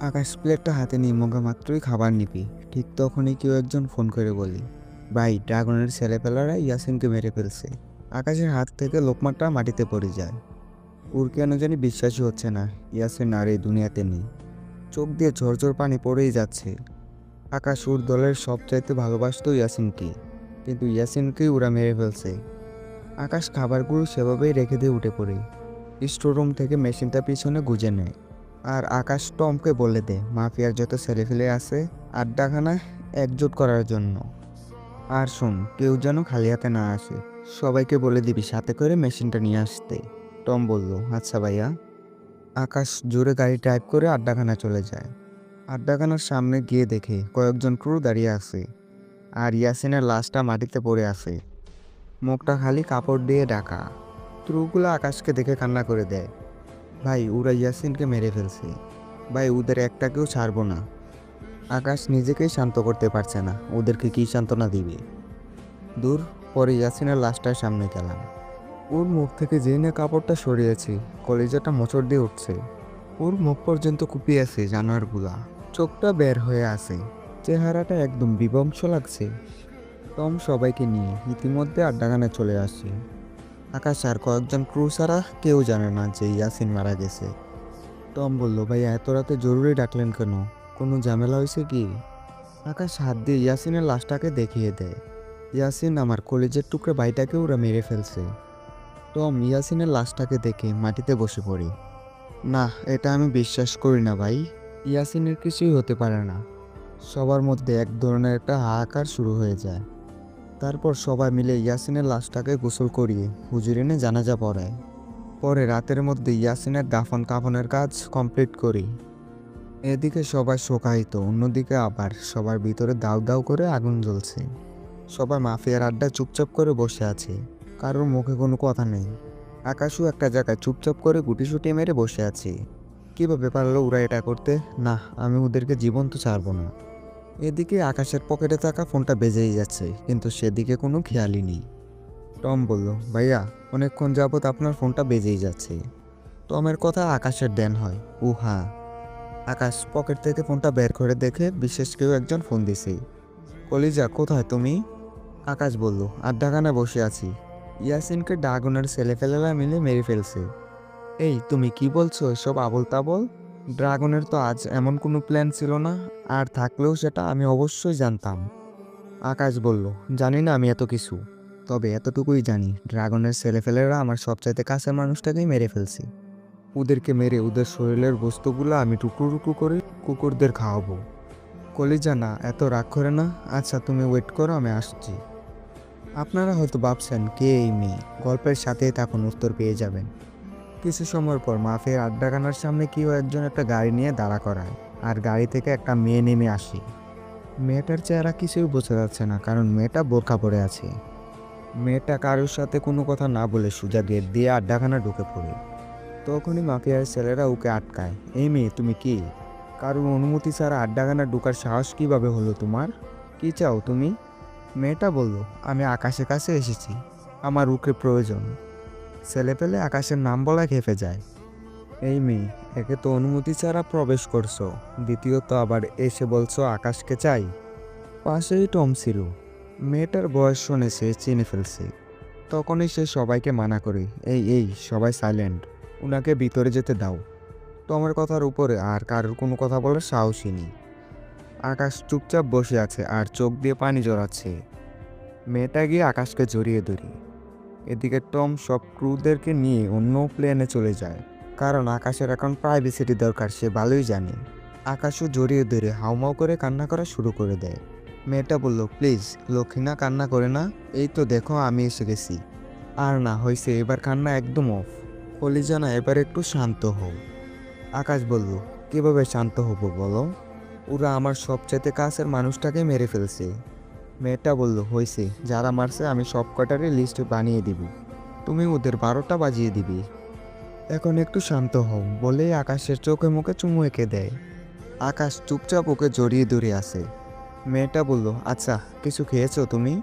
আকাশ প্লেটটা হাতে নিয়ে মগা মাত্রই খাবার নিবি। ঠিক তখনই কেউ একজন ফোন করে বলি ভাই, ড্রাগনের ছেলেপেলারা ইয়াসিনকে মেরে ফেলছে। আকাশের হাত থেকে লোকমাটা মাটিতে পড়ে যায়। ওর কেন জানি বিশ্বাসই হচ্ছে না, ইয়াসিন আর এই দুনিয়াতে নেই। চোখ দিয়ে ঝরঝর পানি পড়েই যাচ্ছে। আকাশ ওর দলের সবচাইতে ভালোবাসত ইয়াসিনকে, কিন্তু ইয়াসিনকেই ওরা মেরে ফেলছে। আকাশ খাবারগুলো সেভাবেই রেখে দিয়ে উঠে পড়ে। স্টোররুম থেকে মেশিনটা পিছনে গুজে নেয়। আর আকাশ টমকে বলে দে, মাফিয়ার যত ছেলেফেলে আছে আড্ডাখানা একজোট করার জন্য। আর শোন, কেউ যেন খালি হাতে না আসে, সবাইকে বলে দিবি সাথে করে মেশিনটা নিয়ে আসতে। টম বলল আচ্ছা ভাইয়া। আকাশ জোরে গাড়ি ড্রাইভ করে আড্ডাখানা চলে যায়। আড্ডাখানার সামনে গিয়ে দেখে কয়েকজন ক্রু দাঁড়িয়ে আছে আর ইয়াসিনের লাশটা মাটিতে পড়ে আছে। মুখটা খালি কাপড় দিয়ে ঢাকা। ক্রুগুলো আকাশকে দেখে কান্না করে দেয়। ভাই, ওরা ইয়াসিনকে মেরে ফেলছে। ভাই, ওদের একটাকেও ছাড়বো না। আকাশ নিজেকেই শান্ত করতে পারছে না। ওদেরকে কী সান্ত্বনা দিবে? দূর, পরে ইয়াসিনের লাশটার সামনে গেলাম। ওর মুখ থেকে যেই না কাপড়টা সরিয়েছি, কলেজাটা মোচড় দিয়ে উঠছে। ওর মুখ পর্যন্ত কুপিয়ে আছে জানোয়ারগুলা। চোখটা বের হয়ে আছে। চেহারাটা একদম বিবংশ লাগছে। টম সবাইকে নিয়ে ইতিমধ্যে আড্ডাখানে চলে আসে আকাশ আর কয়েকজন ক্রু ছাড়া কেউ জানে না যে ইয়াসিন মারা গেছে। টম বলল, ভাই, এত রাতে জরুরি ডাকলেন কেন? কোনো ঝামেলা হয়েছে কি? আকাশ হাত দিয়ে ইয়াসিনের লাশটাকে দেখিয়ে দেয়। ইয়াসিন আমার কলেজের টুকরো ভাইটাকে ওরা মেরে ফেলছে। টম ইয়াসিনের লাশটাকে দেখে মাটিতে বসে পড়ি। না, এটা আমি বিশ্বাস করি না ভাই। ইয়াসিনের কিছুই হতে পারে না। সবার মধ্যে এক ধরনের একটা হাহাকার শুরু হয়ে যায়। তারপর সবাই মিলে ইয়াসিনের লাশটাকে গোসল করিয়ে হুজুর এনে জানাজা পড়ায়। পরে রাতের মধ্যে ইয়াসিনের দাফন কাফনের কাজ কমপ্লিট করি। এদিকে সবাই শোকায়িত, অন্যদিকে আবার সবার ভিতরে দাউ দাউ করে আগুন জ্বলছে। সবাই মাফিয়ার আড্ডা চুপচাপ করে বসে আছে, কারোর মুখে কোনো কথা নেই। আকাশও একটা জায়গায় চুপচাপ করে গুটিসুটি মেরে বসে আছে। কীভাবে পারল ওরা এটা করতে? না, আমি ওদেরকে জীবন্ত ছাড়বো না। এদিকে আকাশের পকেটে থাকা ফোনটা বেজেই যাচ্ছে, কিন্তু সেদিকে কোনো খেয়ালই নেই। টম বলল, ভাইয়া, অনেকক্ষণ যাবৎ আপনার ফোনটা বেজেই যাচ্ছে। টমের কথা আকাশের দেন হয়। ও হ্যাঁ আকাশ পকেট থেকে ফোনটা বের করে দেখে বিশেষ কেউ একজন ফোন দিছে। কলিজা, কোথায় তুমি? আকাশ বলল, আড্ডাখানা বসে আছি। ইয়াসিনকে ড্রাগনের ছেলেফেলেরা মিলে মেরে ফেলছে। এই, তুমি কি বলছো? এসব আবল তাবল ড্রাগনের তো আজ এমন কোনো প্ল্যান ছিল না, আর থাকলেও সেটা আমি অবশ্যই জানতাম। আকাশ বলল, জানি না আমি এত কিছু, তবে এতটুকুই জানি, ড্রাগনের ছেলেফেলেরা আমার সবচাইতে কাছের মানুষটাকেই মেরে ফেলছে। ওদেরকে মেরে ওদের শরীরের বস্তুগুলো আমি টুকরো টুকরো করে কুকুরদের খাওয়াবো। কলিজা, না, এত রাগ করে না? আচ্ছা তুমি ওয়েট করো, আমি আসছি। আপনারা হয়তো ভাবছেন, কে এই মেয়ে? গল্পের সাথেই তখন উত্তর পেয়ে যাবেন। কিছু সময় পর মাফের আড্ডাখানার সামনে কেউ একজন একটা গাড়ি নিয়ে দাঁড়া করায়, আর গাড়ি থেকে একটা মেয়ে নেমে আসে। মেয়েটার চেহারা কিছুই বোঝা যাচ্ছে না, কারণ মেয়েটা বোরখা পরে আছে। মেয়েটা কারোর সাথে কোনো কথা না বলে সোজা গেট দিয়ে আড্ডাখানা ঢুকে পড়ে। তখনই মাফিয়ার ছেলেরা ওকে আটকায়, এই মেয়ে, তুমি কি? কারোর অনুমতি ছাড়া আড্ডাখানা ঢোকার সাহস কীভাবে হলো তোমার? কি চাও তুমি? মেয়েটা বলল, আমি আকাশের কাছে এসেছি। আমার উকে প্রয়োজন। ছেলে পেলে আকাশের নাম বলা খেপে যায়। এই মেয়ে, একে তো অনুমতি ছাড়া প্রবেশ করছ, দ্বিতীয়ত আবার এসে বলছো আকাশকে চাই? পাশেই টম ছিল। মেয়েটার বয়স শুনে সে চিনে ফেলছে। তখনই সে সবাইকে মানা করে, এই এই, সবাই সাইলেন্ট, উনাকে ভিতরে যেতে দাও। টমের কথার উপরে আর কারোর কোনো কথা বলার সাহসই নেই। আকাশ চুপচাপ বসে আছে আর চোখ দিয়ে পানি জড়াচ্ছে। মেয়েটা গিয়ে আকাশকে জড়িয়ে ধরি। এদিকে টম সব ক্রুদেরকে নিয়ে অন্য প্লেনে চলে যায়। কারণ আকাশের এখন প্রাইভেসিটি দরকার, সে ভালোই জানে। আকাশও জড়িয়ে ধরে হাউমাউ করে কান্না করা শুরু করে দেয়। মেয়েটা বলল, প্লিজ, লক্ষ্মীনা, কান্না করে না। এই তো দেখো, আমি এসে গেছি। আর না, হয়েছে, এবার কান্না একদম অফ কলিজানা এবার একটু শান্ত হও। আকাশ বলল, কীভাবে শান্ত হব বলো? ওরা আমার সবচাইতে কাছের মানুষটাকে মেরে ফেলছে। মেয়েটা বলল হয়েছে যারা মারছে আমি সব কটারই লিস্ট বানিয়ে দিব। তুমি ওদের বারোটা বাজিয়ে দিবি। এখন একটু শান্ত হও। বলেই আকাশের চোখে মুখে চুমু এঁকে দেয়। আকাশ চুপচাপ ওকে জড়িয়ে ধরে আসে মেয়েটা বলল আচ্ছা কিছু খেয়েছো তুমি?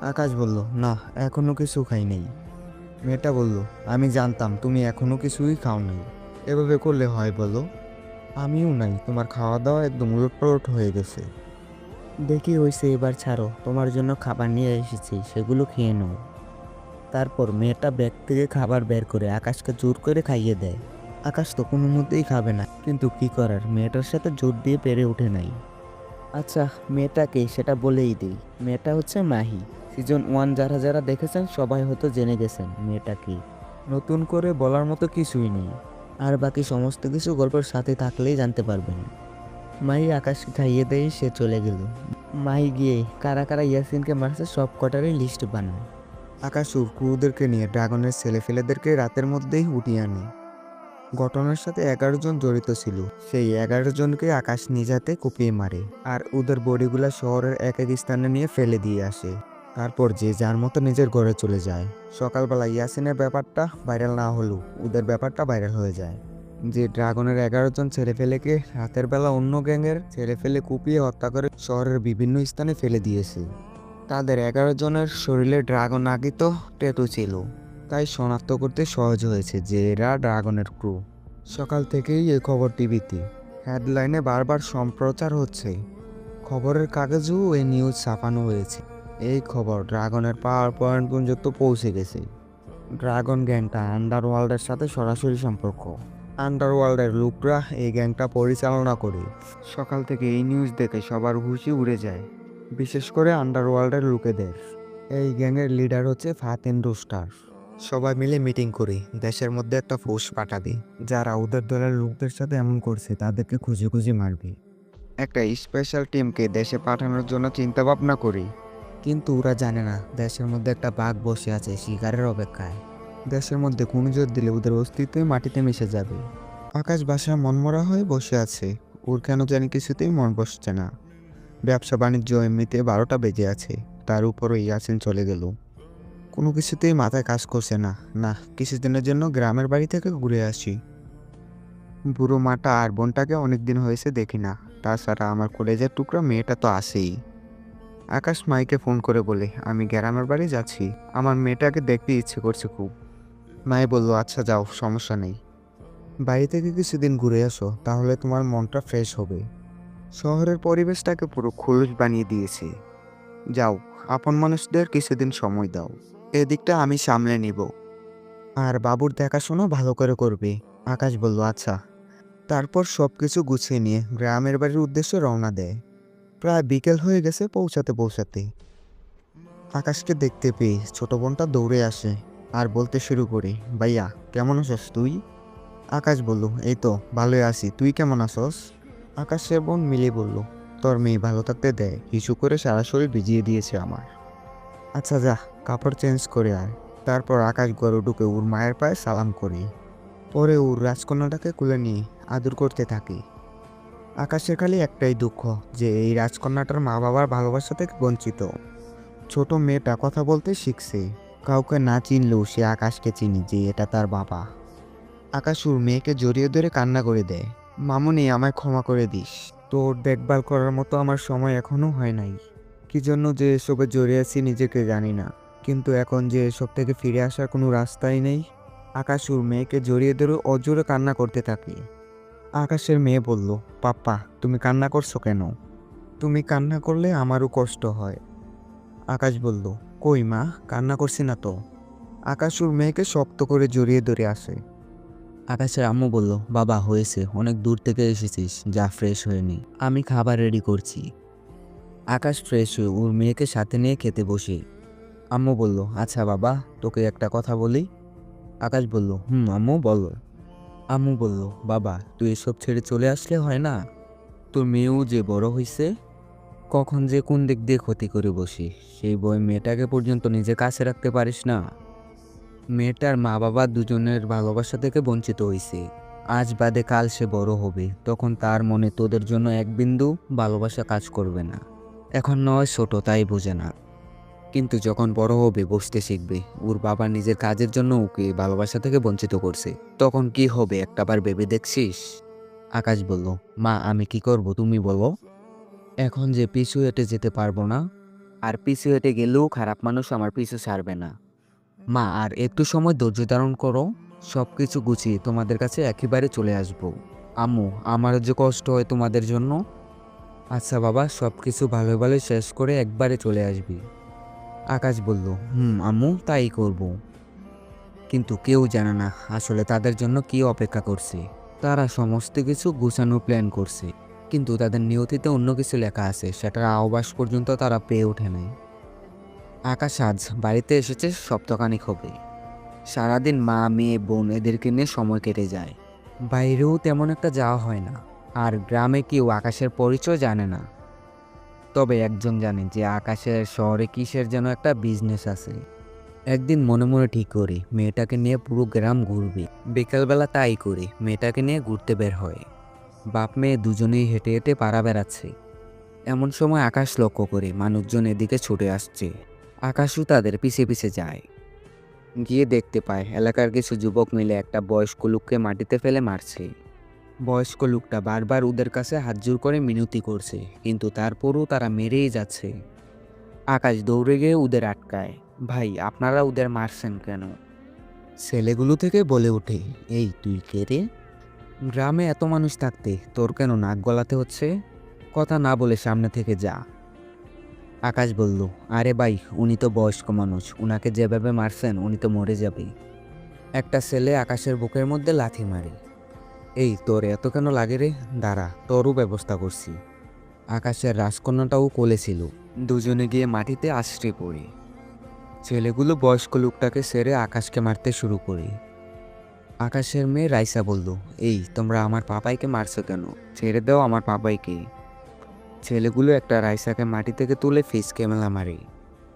আকাশ বলল, না এখনও কিছু খাই নেই। মেয়েটা বলল, আমি জানতাম তুমি এখনও কিছুই খাও নাই। এভাবে করলে হয় বলো? আমিও নাই, তোমার খাওয়া দাওয়া একদম উলটপালট হয়ে গেছে। দেখি হয়েছে এবার ছাড়ো, তোমার জন্য খাবার নিয়ে এসেছি, সেগুলো খেয়ে নাও। তারপর মেয়েটা ব্যাগ থেকে খাবার বের করে আকাশকে জোর করে খাইয়ে দেয়। আকাশ তো কোনো মতেই খাবে না, কিন্তু কি করার, মেয়েটার সাথে জোর দিয়ে পেরে ওঠে নাই। আচ্ছা মেয়েটাকে সেটা বলেই দিই, মেয়েটা হচ্ছে মাহি। সিজন ওয়ান যারা যারা দেখেছেন সবাই হয়তো জেনে গেছেন মেয়েটা কি নতুন করে বলার মতো কিছুই নেই। আর বাকি সমস্ত কিছু গল্পের সাথে থাকলেই জানতে পারবেন। মাহি আকাশকে খাইয়ে দেয় সে চলে গেল। মাহি গিয়ে কারা কারা ইয়াসিনকে মারছে, সব কটারই লিস্ট বানায়। আকাশ ক্রুদেরকে নিয়ে ড্রাগনের ছেলেফেলেদেরকে রাতের মধ্যেই উঠিয়ে আনে। ঘটনার সাথে এগারো জন জড়িত ছিল। সেই এগারো জনকে আকাশ নিজাতে কুপিয়ে মারে আর ওদের বডিগুলা শহরের এক এক স্থানে নিয়ে ফেলে দিয়ে আসে। তারপর যে যার মতো নিজের ঘরে চলে যায়। সকালবেলা ইয়াসিনের ব্যাপারটা ভাইরাল না হলেও ওদের ব্যাপারটা ভাইরাল হয়ে যায়। যে ড্রাগনের এগারো জন ছেলেফেলেকে রাতের বেলা অন্য গ্যাংয়ের ছেলেফেলে কুপিয়ে হত্যা করে শহরের বিভিন্ন স্থানে ফেলে দিয়েছে। তাদের এগারো জনের শরীরে ড্রাগন আগিত টেটু ছিল, তাই শনাক্ত করতে সহজ হয়েছে যে এরা ড্রাগনের ক্রু। সকাল থেকেই এই খবর টিভিতে হেডলাইনে বারবার সম্প্রচার হচ্ছে। খবরের কাগজেও এই নিউজ ছাপানো হয়েছে। এই খবর ড্রাগনের পাওয়ার পয়েন্ট পর্যন্ত পৌঁছে গেছে। ড্রাগন গ্যাংটা আন্ডারওয়ার্ল্ডের সাথে সরাসরি সম্পর্ক। আন্ডারওয়ার্ল্ডের লোকরা এই গ্যাংটা পরিচালনা করে। সকাল থেকে এই নিউজ দেখে সবার হুশি উড়ে যায়, বিশেষ করে আন্ডারওয়ার্ল্ডের লোকেদের। এই গ্যাংয়ের লিডার হচ্ছে ফাতেন রুস্টার। সবাই মিলে মিটিং করি, দেশের মধ্যে একটা ফোর্স পাঠাবি, যারা ওদের দলের লোকদের সাথে এমন করছে, তাদেরকে খুঁজে খুঁজে মারবি। একটা স্পেশাল টিমকে দেশে পাঠানোর জন্য চিন্তা ভাবনা করি, কিন্তু ওরা জানে না, দেশের মধ্যে একটা বাঘ বসে আছে শিকারের অপেক্ষায়। দেশের মধ্যে জোর দিলে ওদের অস্তিত্বই মাটিতে মিশে যাবে। আকাশ বাসা মনমরা হয়ে বসে আছে। ওর কেন জানি কিছুতেই মন বসছে না। ব্যবসা বাণিজ্য এমনিতে বারোটা বেজে আছে। তার উপরও ইয়াসিন চলে গেল। কোনো কিছুতেই মাথায় কাজ করছে না। না, কিছুদিনের জন্য গ্রামের বাড়ি থেকে ঘুরে আসি। বুড়ো মাটা আর বোনটাকে অনেক দিন হয়েছে দেখি না। তাছাড়া আমার কলেজের টুকরা মেয়েটা তো আসেই আকাশ মাইকে ফোন করে বলে, আমি গ্রামের বাড়ি যাচ্ছি। আমার মেয়েটাকে দেখতে ইচ্ছে করছে খুব। মাই বলল আচ্ছা যাও, সমস্যা নেই। বাড়ি থেকে কিছুদিন ঘুরে আসো, তাহলে তোমার মনটা ফ্রেশ হবে। শহরের পরিবেশটাকে পুরো খোলস বানিয়ে দিয়েছে। যাও, আপন মানুষদের কিছুদিন সময় দাও। এদিকটা আমি সামলে নিব। আর বাবুর দেখাশোনা ভালো করে করবে। আকাশ বলল আচ্ছা। তারপর সব কিছু গুছিয়ে নিয়ে গ্রামের বাড়ির উদ্দেশ্যে রওনা দেয়। প্রায় বিকেল হয়ে গেছে পৌঁছাতে পৌঁছাতে। আকাশকে দেখতে পেয়ে ছোট বোনটা দৌড়ে আসে। আর বলতে শুরু করি। ভাইয়া, কেমন আছিস তুই? আকাশ বলল, এই তো, ভালোই আছি। তুই কেমন আছস? আকাশের বোন মিলে বলল, তোর মেয়ে ভালো থাকতে দেয় হিসু করে সারা শরীর ভিজিয়ে দিয়েছে আমার। আচ্ছা যা, কাপড় চেঞ্জ করে আয়। তারপর আকাশ গড়ে ঢুকে ওর মায়ের পায়ে সালাম করি। পরে ওর রাজকন্যাটাকে কুলে নিয়ে আদর করতে থাকি। আকাশের খালি একটাই দুঃখ, যে এই রাজকন্যাটার মা বাবার ভালোবাসা থেকে বঞ্চিত। ছোট মেয়েটা কথা বলতে শিখছে। কাউকে না চিনলেও সে আকাশকে চিনি যে এটা তার বাবা। আকাশ ওর মেয়েকে জড়িয়ে ধরে কান্না করে দেয়, মামুনি, আমায় ক্ষমা করে দিস। তোর দেখভাল করার মতো আমার সময় এখনও হয় নাই। কি জন্য যে এসবে জড়িয়ে আছি নিজেকে জানি না। কিন্তু এখন যে এসব থেকে ফিরে আসার কোনো রাস্তাই নেই। আকাশ ওর মেয়েকে জড়িয়ে ধরে অজোরে কান্না করতে থাকে। আকাশের মেয়ে বলল, পাপ্পা, তুমি কান্না করছ কেন? তুমি কান্না করলে আমারও কষ্ট হয়। আকাশ বলল কই মা? কান্না করছি না তো? আকাশ ওর মেয়েকে শক্ত করে জড়িয়ে ধরে আসে আকাশের আম্মু বলল, বাবা, হয়েছে। অনেক দূর থেকে এসেছিস, যা ফ্রেশ হয়েনি। আমি খাবার রেডি করছি। আকাশ ফ্রেশ হয়ে ওর মেয়েকে সাথে নিয়ে খেতে বসে। আম্মু বলল আচ্ছা বাবা, তোকে একটা কথা বলি? আকাশ বলল, হুম, আম্মু, বলো। আম্মু বলল, বাবা, তুই এসব ছেড়ে চলে আসলে হয় না? তোর মেয়েও যে বড় হয়েছে কখন যে কোন দিক দিয়ে ক্ষতি করে বসি, সেই বই মেয়েটাকে পর্যন্ত নিজে কাছে রাখতে পারিস না। মেয়েটার মা বাবা দুজনের ভালোবাসা থেকে বঞ্চিত হয়েছে আজ বাদে কাল সে বড় হবে, তখন তার মনে তোদের জন্য এক বিন্দু ভালোবাসা কাজ করবে না। এখন নয় ছোট, তাই বোঝে না। কিন্তু যখন বড় হবে, বসতে শিখবে। ওর বাবা নিজের কাজের জন্য ওকে ভালোবাসা থেকে বঞ্চিত করছে। তখন কি হবে, একটাবার ভেবে দেখছিস? আকাশ বলল, মা, আমি কি করব, তুমি বলো। এখন যে পিছু হেঁটে যেতে পারব না, আর পিছু হেঁটে গেলেও খারাপ মানুষ আমার পিছু ছাড়বে না। মা, আর একটু সময় ধৈর্য ধারণ করো সব কিছু গুছিয়ে তোমাদের কাছে একেবারে চলে আসব। আম্মু, আমারও যে কষ্ট হয় তোমাদের জন্য। আচ্ছা বাবা সব কিছু ভালো ভালো শেষ করে একবারে চলে আসবি। আকাশ বলল, হুম, আম্মু, তাই করব। কিন্তু কেউ জানে না আসলে তাদের জন্য কি অপেক্ষা করছে। তারা সমস্ত কিছু গুছানো প্ল্যান করছে। কিন্তু তাদের নিয়তিতে অন্য কিছু লেখা আছে, সেটার আওবাস পর্যন্ত তারা পেয়ে ওঠে নাই। আকাশ আজ বাড়িতে এসেছে সপ্তাহখানিক হবে সারাদিন মা, মেয়ে, বোন এদেরকে নিয়ে সময় কেটে যায়। বাইরেও তেমন একটা যাওয়া হয় না, আর গ্রামে কেউ আকাশের পরিচয় জানে না। তবে একজন জানে যে আকাশের শহরে কিসের যেন একটা বিজনেস আছে। একদিন মনে মনে ঠিক করি, মেয়েটাকে নিয়ে পুরো গ্রাম ঘুরবে। বিকালবেলা তাই করে, মেয়েটাকে নিয়ে ঘুরতে বের হয়। বাপ মেয়ে দুজনেই হেঁটে হেঁটে পাড়া বেড়াচ্ছে। এমন সময় আকাশ লক্ষ্য করে মানুষজন এদিকে ছুটে আসছে। আকাশও তাদের পিছে পিছে যায়। গিয়ে দেখতে পায়, এলাকার কিছু যুবক মিলে একটা বয়স্ক লোককে মাটিতে ফেলে মারছে। বয়স্ক লোকটা বারবার ওদের কাছে হাত জোর করে মিনতি করছে, কিন্তু তারপরও তারা মেরেই যাচ্ছে। আকাশ দৌড়ে গিয়ে ওদের আটকায়। ভাই, আপনারা ওদের মারছেন কেন? ছেলেগুলো থেকে বলে ওঠে, এই, তুই কে রে? গ্রামে এত মানুষ থাকতে তোর কেন নাক গলাতে হচ্ছে? কথা না বলে সামনে থেকে যা। আকাশ বলল, আরে ভাই, উনি তো বয়স্ক মানুষ, উনাকে যেভাবে মারছেন উনি তো মরে যাবে। একটা ছেলে আকাশের বুকের মধ্যে লাথি মারে। এই, তোর এত কেন লাগে রে? দাঁড়া, তোরও ব্যবস্থা করছি। আকাশের রাজকন্যাটাও কোলে ছিল। দুজনে গিয়ে মাটিতে আশ্রে পড়ে। ছেলেগুলো বয়স্ক লোকটাকে সেরে আকাশকে মারতে শুরু করে। আকাশের মেয়ে রাইসা বলল, এই, তোমরা আমার পাপাইকে মারছো কেন? ছেড়ে দাও আমার পাপাইকে। ছেলেগুলো একটা রাইসাকে মাটি থেকে তুলে ফিস ক্যামেলা মারে।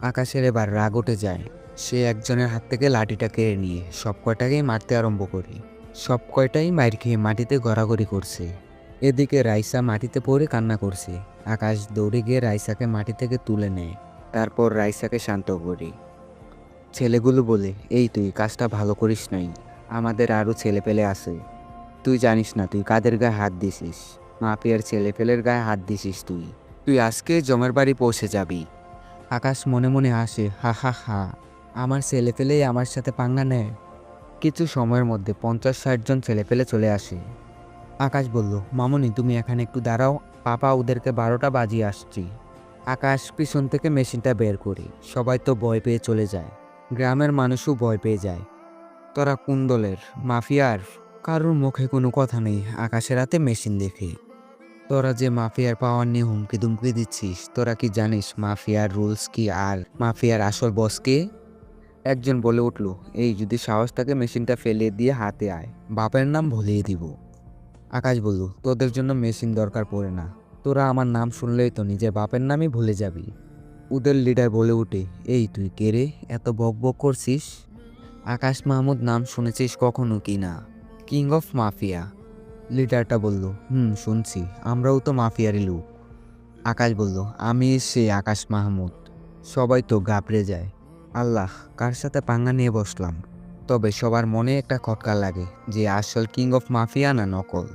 আকাশের এবার রাগ উঠে যায়। সে একজনের হাত থেকে লাঠিটা কেড়ে নিয়ে সব কয়টাকেই মারতে আরম্ভ করে। সব কয়টাই মার খেয়ে মাটিতে গড়াগড়ি করছে। এদিকে রাইসা মাটিতে পড়ে কান্না করছে। আকাশ দৌড়ে গিয়ে রাইসাকে মাটি থেকে তুলে নেয়। তারপর রাইসাকে শান্ত করে। ছেলেগুলো বলে, এই তুই, কাজটা ভালো করিস নাই। আমাদের আরও ছেলেপেলে আছে। তুই জানিস না, তুই কাদের গায়ে হাত দিছিস? মাপিয়ার ছেলেপেলের গায়ে হাত দিছিস তুই। তুই আজকে জমের বাড়ি পৌঁছে যাবি। আকাশ মনে মনে হাসে, হা হা হা, আমার ছেলেপেলেই আমার সাথে পাঙ্গা নেয়। কিছু সময়ের মধ্যে পঞ্চাশ ষাট জন ছেলেপেলে চলে আসে। আকাশ বলল, মামনি, তুমি এখানে একটু দাঁড়াও, পাপা ওদেরকে বারোটা বাজিয়ে আসছি। আকাশ পিছন থেকে মেশিনটা বের করি, সবাই তো ভয় পেয়ে চলে যায়। গ্রামের মানুষও ভয় পেয়ে যায়। তোরা কোন দলের মাফিয়ার, কারোর মুখে কোনো কথা নেই, আকাশের হাতে মেশিন দেখে। তোরা যে মাফিয়ার পাওয়ার নিয়ে হুমকি দুমকি দিচ্ছিস, তোরা কি জানিস মাফিয়ার রুলস কি আর মাফিয়ার আসল বস কে? একজন বলে উঠল, এই যদি সাহস থাকে মেশিনটা ফেলে দিয়ে হাতে আয়, বাপের নাম ভুলিয়ে দিব। আকাশ বলল, তোদের জন্য মেশিন দরকার পড়ে না, তোরা আমার নাম শুনলেই তো নিজের বাপের নামই ভুলে যাবি। ওদের লিডার বলে উঠে, এই তুই কে রে? এত বক বক করছিস? আকাশ মাহমুদ নাম শুনেছিস কখনো কি না? কিং অফ মাফিয়া লিডারটা বলল, হুম, শুনছি। আমরাও তো মাফিয়ারই লোক। আকাশ বলল, আমি সে আকাশ মাহমুদ। সবাই তো গাবড়ে যায়। আল্লাহ, কার সাথে পাঙ্গা নিয়ে বসলাম? তবে সবার মনে একটা খটকা লাগে যে আসল কিং অফ মাফিয়া না নকল।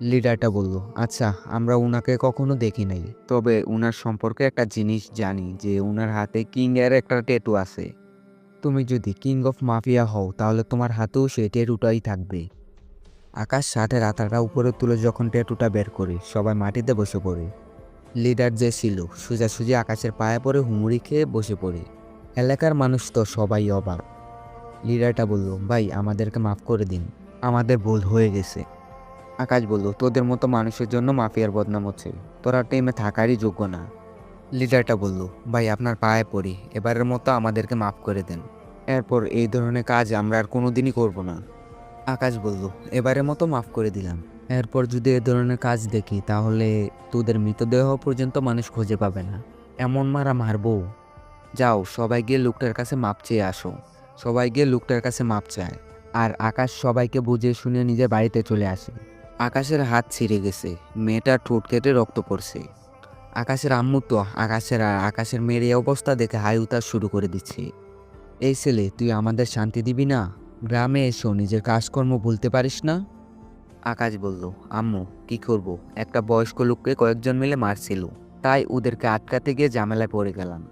লিডারটা বলল আচ্ছা আমরা উনাকে কখনো দেখি নাই। তবে উনার সম্পর্কে একটা জিনিস জানি যে উনার হাতে কিং এর একটা ট্যাটু আছে। তুমি যদি কিং অফ মাফিয়া হও, তাহলে তোমার হাতেও সেই ট্যাটুটাই থাকবে। আকাশ সাথে রাতাটা উপরে তুলে যখন ট্যাটুটা বের করে, সবাই মাটিতে বসে পড়ে। লিডার যে ছিল, সোজাসুজি আকাশের পায়ে পড়ে হুমুড়ি খেয়ে বসে পড়ে। এলাকার মানুষ তো সবাই অবাক। লিডারটা বলল, ভাই, আমাদেরকে মাফ করে দিন। আমাদের ভুল হয়ে গেছে। আকাশ বলল, তোদের মতো মানুষের জন্য মাফিয়ার বদনাম হচ্ছে। তোরা টিমে থাকারই যোগ্য না। লিডারটা বলল, ভাই, আপনার পায়ে পড়ি, এবারের মতো আমাদেরকে মাফ করে দেন। এরপর এই ধরনের কাজ আমরা আর কোনোদিনই করব না। আকাশ বলল, এবারের মতো মাফ করে দিলাম। এরপর যদি এ ধরনের কাজ দেখি, তাহলে তোদের মৃতদেহ পর্যন্ত মানুষ খুঁজে পাবে না। এমন মারা মারবো। যাও, সবাই গিয়ে লোকটার কাছে মাপ চেয়ে আসো। সবাই গিয়ে লোকটার কাছে মাপ চায়। আর আকাশ সবাইকে বুঝিয়ে শুনে নিজের বাড়িতে চলে আসে। আকাশের হাত ছিঁড়ে গেছে। মেয়েটার ঠোঁট কেটে রক্ত পড়ছে। আকাশের আম্মু তো, আকাশের আর আকাশের মেয়ের এই অবস্থা দেখে হাই উতার শুরু করে দিচ্ছে। এই ছেলে, তুই আমাদের শান্তি দিবি না? গ্রামে এসো, নিজের কাজকর্ম ভুলতে পারিস না? আকাশ বলল, আম্মু, কি করব? একটা বয়স্ক লোককে কয়েকজন মিলে মারছিল, তাই ওদেরকে আটকাতে গিয়ে ঝামেলায় পড়ে গেলাম।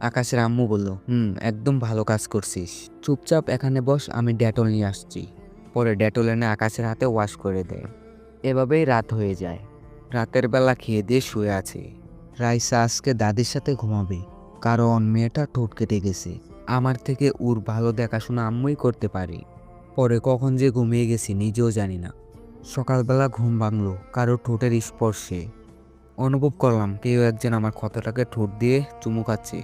আকাশের আম্মু বলল, হুম, একদম ভালো কাজ করছিস। চুপচাপ এখানে বস, আমি ডেটল নিয়ে আসছি। পরে ডেটল এনে আকাশের হাতে ওয়াশ করে দেয়। এভাবেই রাত হয়ে যায়। রাতের বেলা খেয়ে দিয়ে শুয়ে আছে। রাইসা আজকে দাদির সাথে ঘুমাবে, কারণ মেয়েটা ঠোঁট কেটে গেছে। আমার থেকে ওর ভালো দেখাশোনা আম্মুই করতে পারে। পরে কখন যে ঘুমিয়ে গেছি নিজেও জানি না। সকালবেলা ঘুম ভাঙলো, কারও ঠোঁটের স্পর্শে। অনুভব করলাম কেউ একজন আমার ক্ষতটাকে ঠোঁট দিয়ে চুমু খাচ্ছে।